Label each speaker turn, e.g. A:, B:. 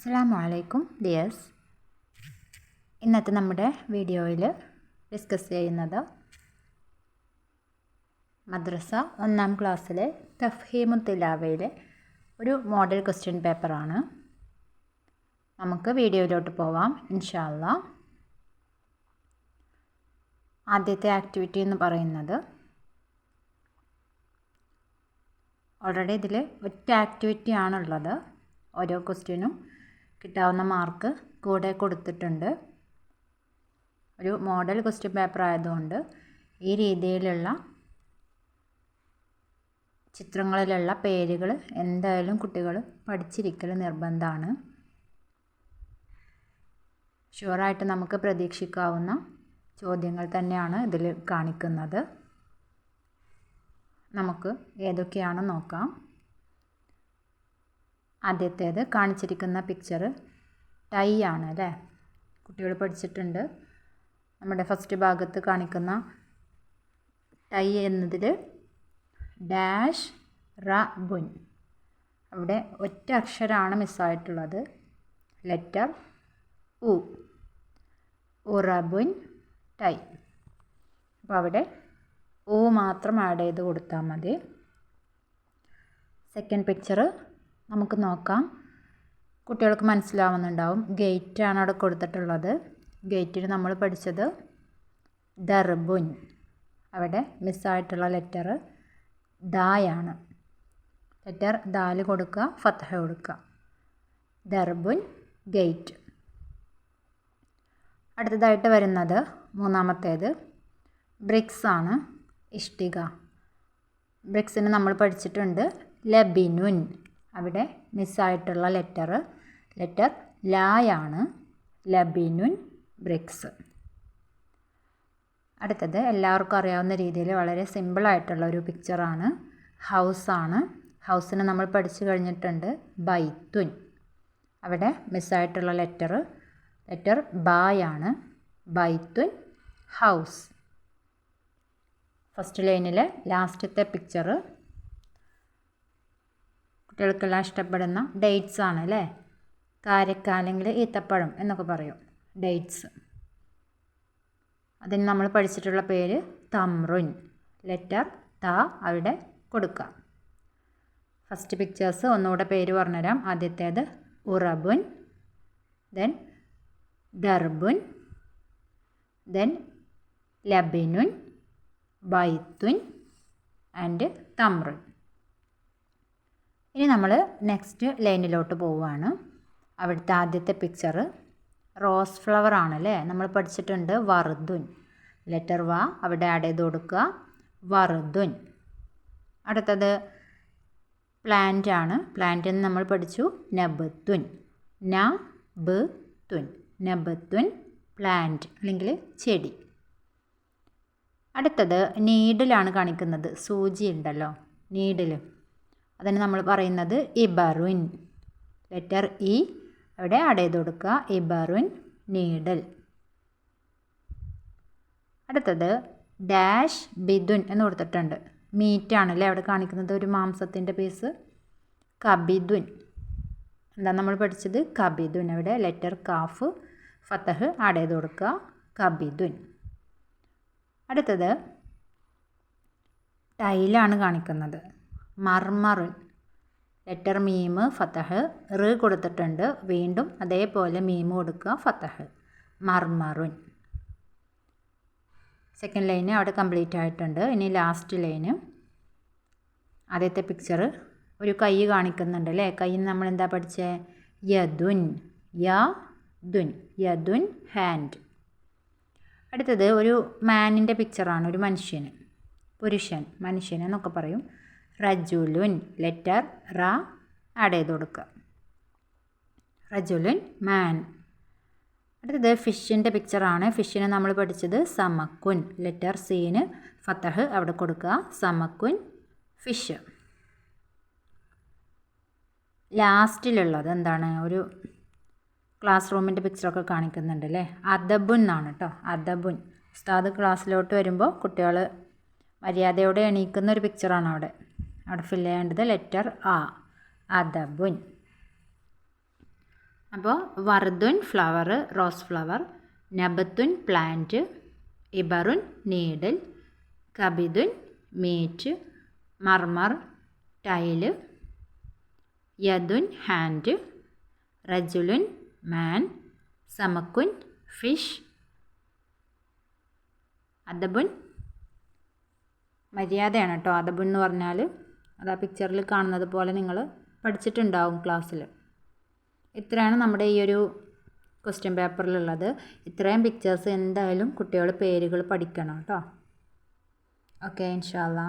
A: അസ്സാം വലൈക്കും ഡിയേഴ്സ്. ഇന്നത്തെ നമ്മുടെ വീഡിയോയിൽ ഡിസ്കസ് ചെയ്യുന്നത് മദ്രസ ഒന്നാം ക്ലാസ്സിലെ തഫ്ഹീമു തിലാവയിലെ ഒരു മോഡൽ ക്വസ്റ്റ്യൻ പേപ്പറാണ്. നമുക്ക് വീഡിയോയിലോട്ട് പോവാം ഇൻഷാല്ല ആദ്യത്തെ ആക്ടിവിറ്റി എന്ന് പറയുന്നത് ഓൾറെഡി ഇതിൽ ഒറ്റ ആക്ടിവിറ്റി ആണുള്ളത് ഓരോ ക്വസ്റ്റ്യനും കിട്ടാവുന്ന മാർക്ക് കൂടെ കൊടുത്തിട്ടുണ്ട്. ഒരു മോഡൽ ക്വസ്റ്റ്യൻ പേപ്പർ ആയതുകൊണ്ട് ഈ രീതിയിലുള്ള ചിത്രങ്ങളിലുള്ള പേരുകൾ എന്തായാലും കുട്ടികൾ പഠിച്ചിരിക്കൽ നിർബന്ധമാണ്. ഷുവറായിട്ട് നമുക്ക് പ്രതീക്ഷിക്കാവുന്ന ചോദ്യങ്ങൾ തന്നെയാണ് ഇതിൽ കാണിക്കുന്നത്. നമുക്ക് ഏതൊക്കെയാണെന്ന് നോക്കാം. ആദ്യത്തേത് കാണിച്ചിരിക്കുന്ന പിക്ചർ ടൈ ആണ് അല്ലേ? കുട്ടികൾ പഠിച്ചിട്ടുണ്ട്. നമ്മുടെ ഫസ്റ്റ് ഭാഗത്ത് കാണിക്കുന്ന ടൈ എന്നതിൽ ഡാഷ് റ ബുൻ അവിടെ ഒറ്റ അക്ഷരമാണ് മിസ്സായിട്ടുള്ളത് ലെറ്റർ ഉ ഉറബുൻ ടൈ അപ്പോൾ അവിടെ ഓ മാത്രം ആഡ് ചെയ്ത് കൊടുത്താൽ മതി. സെക്കൻഡ് പിക്ചർ നമുക്ക് നോക്കാം. കുട്ടികൾക്ക് മനസ്സിലാവുന്നുണ്ടാവും. ഗേറ്റാണ് അവിടെ കൊടുത്തിട്ടുള്ളത്. ഗേറ്റിന് നമ്മൾ പഠിച്ചത് ദർബുൻ അവിടെ മിസ്സായിട്ടുള്ള ലെറ്റർ ദായാണ് ലെറ്റർ ദാൽ കൊടുക്കുക ഫത്തഹ കൊടുക്കുക. ദർബുൻ ഗേറ്റ് അടുത്തതായിട്ട് വരുന്നത് മൂന്നാമത്തേത് ബ്രിക്സ് ആണ് ഇഷ്ടിക. ബ്രിക്സിന് നമ്മൾ പഠിച്ചിട്ടുണ്ട് ലബിനുൻ അവിടെ മിസ്സായിട്ടുള്ള ലെറ്റർ ലെറ്റർ ലായാണ് ലബിനുൻ ബ്രിക്സ്. അടുത്തത് എല്ലാവർക്കും അറിയാവുന്ന രീതിയിൽ വളരെ സിമ്പിളായിട്ടുള്ള ഒരു പിക്ചറാണ് ഹൗസാണ് ഹൗസിന് നമ്മൾ പഠിച്ചു കഴിഞ്ഞിട്ടുണ്ട്. ബൈത്തുൻ. അവിടെ മിസ്സായിട്ടുള്ള ലെറ്റർ ലെറ്റർ ബായാണ് ബൈത്തുൻ ഹൗസ് ഫസ്റ്റ് ലൈനിലെ ലാസ്റ്റത്തെ പിക്ചർ കുട്ടികൾക്കെല്ലാം ഇഷ്ടപ്പെടുന്ന ഡേറ്റ്സ് ആണ് അല്ലേ കാരക്ക അല്ലെങ്കിൽ ഈത്തപ്പഴം എന്നൊക്കെ പറയും. ഡേറ്റ്സ് അതിന് നമ്മൾ പഠിച്ചിട്ടുള്ള പേര് തമ്രുൻ. ലെറ്റർ ത അവിടെ കൊടുക്കുക. ഫസ്റ്റ് പിക്ചേഴ്സ് ഒന്നുകൂടെ പേര് പറഞ്ഞുതരാം. ആദ്യത്തേത് ഉറബുൻ ദെൻ ദർബുൻ ദെൻ ലബിനുൻ ബൈത്തുൻ ആൻഡ് തമ്രുൻ. ഇനി നമ്മൾ നെക്സ്റ്റ് ലൈനിലോട്ട് പോവുകയാണ് അവിടുത്തെ ആദ്യത്തെ പിക്ചർ റോസ് ഫ്ലവർ ആണല്ലേ? നമ്മൾ പഠിച്ചിട്ടുണ്ട് വറുതുൻ. ലെറ്റർ വ അവിടെ ആഡ് ചെയ്ത് കൊടുക്കുക. വറുതുൻ. അടുത്തത് പ്ലാന്റ് ആണ്. പ്ലാന്റ് നമ്മൾ പഠിച്ചു നബത്തുൻ. ന ബ് തുൻ നബത്തുൻ പ്ലാന്റ് അല്ലെങ്കിൽ ചെടി. അടുത്തത് നീഡിലാണ് കാണിക്കുന്നത്. സൂചി ഉണ്ടല്ലോ. നീഡിൽ അതിന് നമ്മൾ പറയുന്നത് ഇബറുൻ. ലെറ്റർ ഇ അവിടെ ആഡ് കൊടുക്കുക ഇബറുൻ നീഡൽ. അടുത്തത് ഡാഷ് ബിദുൻ എന്ന് കൊടുത്തിട്ടുണ്ട്. മീറ്റ് ആണല്ലേ അവിടെ കാണിക്കുന്നത് ഒരു മാംസത്തിന്റെ പീസ് കബിദുൻ. എന്താ നമ്മൾ പഠിച്ചത്? കബിദുൻ. അവിടെ ലെറ്റർ കാഫ് ഫത്തഹ് ആഡ് കൊടുക്കുക കബിദുൻ. അടുത്തത് ടൈലാണ് കാണിക്കുന്നത്. മർമറുൻ ലെറ്റർ മീമ് ഫത്തഹ് റ് കൊടുത്തിട്ടുണ്ട്. വീണ്ടും അതേപോലെ മീമ് കൊടുക്കുക ഫത്തഹ് മർമറുൻ. സെക്കൻഡ് ലൈന് അവിടെ കംപ്ലീറ്റ് ആയിട്ടുണ്ട്. ഇനി ലാസ്റ്റ് ലൈന് ആദ്യത്തെ പിക്ചർ ഒരു കൈ കാണിക്കുന്നുണ്ട് അല്ലേ? കൈ നമ്മൾ എന്താ പഠിച്ചത് യദുൻ. യ ദുൻ യദുൻ ഹാൻഡ് അടുത്തത് ഒരു മാനിന്റെ പിക്ചറാണ് ഒരു മനുഷ്യന്. പുരുഷൻ. മനുഷ്യൻ എന്നൊക്കെ പറയും. റജുലുൻ ലെറ്റർ റ ആഡ് ചെയ്ത് കൊടുക്കുക റജുലുൻ മാൻ. അടുത്തത് ഫിഷിന്റെ പിക്ചറാണ്. ഫിഷിനെ നമ്മൾ പഠിച്ചത് സമക്കുൻ ലെറ്റർ സീന് ഫത്തഹ് അവിടെ കൊടുക്കുക. സമക്കുൻ ഫിഷ്. ലാസ്റ്റിലുള്ളത് എന്താണ്? ഒരു ക്ലാസ് റൂമിന്റെ പിക്ചറൊക്കെ കാണിക്കുന്നുണ്ട് അല്ലേ? അദബുൻ എന്നാണ് കേട്ടോ. അദബുൻ. ഉസ്താദ് ക്ലാസ്സിലോട്ട് വരുമ്പോൾ കുട്ടികൾ മര്യാദയോടെ എണീക്കുന്ന ഒരു പിക്ചറാണ് അവിടെ. അവിടെ ഫില്ല് ചെയ്യേണ്ടത് ലെറ്റർ ആ. അദബുൻ. അപ്പോൾ വർദ്ധുൻ ഫ്ലവർ റോസ് ഫ്ലവർ നബത്തുൻ പ്ലാന്റ് ഇബറുൻ നീഡിൽ കബിതുൻ മീറ്റ് മർമർ ടൈൽ യദുൻ ഹാൻഡ് റജുലുൻ മാൻ സമക്കുൻ ഫിഷ് അദബുൻ. മര്യാദയാണ് കേട്ടോ അദബുൻ എന്ന് പറഞ്ഞാൽ അത് ആ പിക്ചറിൽ കാണുന്നത് പോലെ നിങ്ങൾ പഠിച്ചിട്ടുണ്ടാവും ക്ലാസ്സിൽ ഇത്രയാണ് നമ്മുടെ ഈ ഒരു ക്വസ്റ്റ്യൻ പേപ്പറിലുള്ളത് ഇത്രയും പിക്ചേഴ്സ് എന്തായാലും കുട്ടികൾ പേരുകൾ പഠിക്കണം കേട്ടോ ഓക്കെ ഇൻഷാല്ലാ